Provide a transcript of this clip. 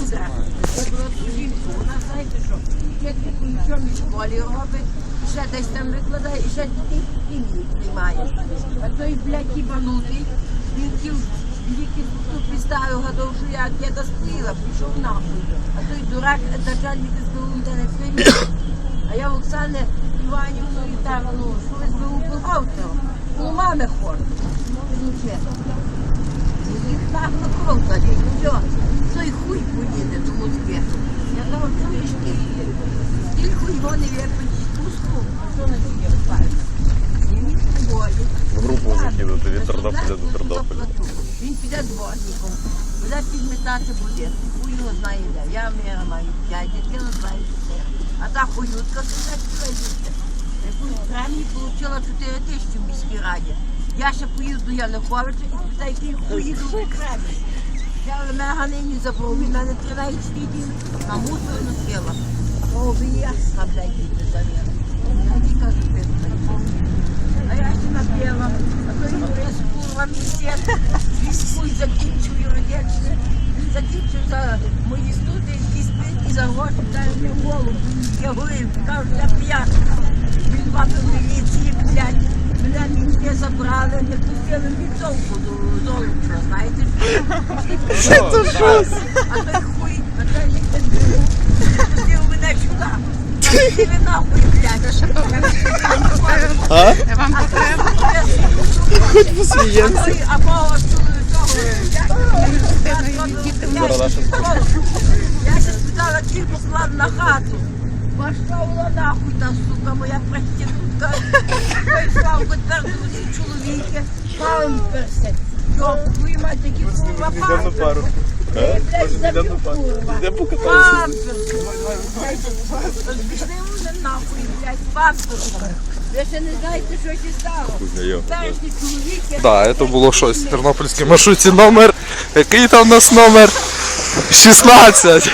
Жінка, вона знаєте що, тільки у нічому школі робить, ще десь там викладає, і ще дітей сім'ї приймає. А той, блядь, їбанутий, він хотів ліки тут підставив, гадав, що я діда стріла, пішов нахуй. А той дурак, начальник СБУ, де не прийняв. А я в Оксани Іванівною там, ну, що СБУ бухгалтером, ну, мами хорду. Ну, чесно. Їх нагло кров ну все, той хуй поїде до Москви. Я кажу, чуєш ти, його не випить пуску, а що на тебе впасть? Він двоє. В групу від Тернополя до Тернополя. Він піде дворником, буде підмітати будинок. Хуй його знає де. Я мера маю п'ять, дитина знає все. А та хуютка сидить дітей. Яку премію отримала 4 тисячі в міській раді. Я ще поїду до Януковича і спитаю, який хуй в премії. Я мене ганині забрав, він мене 13 днів на мусор носила. Я не а я ще напела, а то юрис курва місяць, військуй закінчив юридичне, закінчив за мої студії спить і за мені голову. Я говорив, кажу, я п'яна. Він бачив міліції, блядь, мене забрали, не пустили мітовку до золоча, знаєте? Це щось. А той хуй, а той не пустив мене сюди. Ти ви нахуй, блядь. А той, або Я ще спитала, чи послав на хату. Пошла вона нахуй та сука, моя проститутка. Прийшла в підтвердуючи чоловіки, памперси. Йо, твої мать такі курва Йдемо покатаємося. Памперси. Пішли. Ви ще не знаєте, що чоловіки. Да, це було щось. Тернопільській маршрутці номер. Який там у нас номер? 16.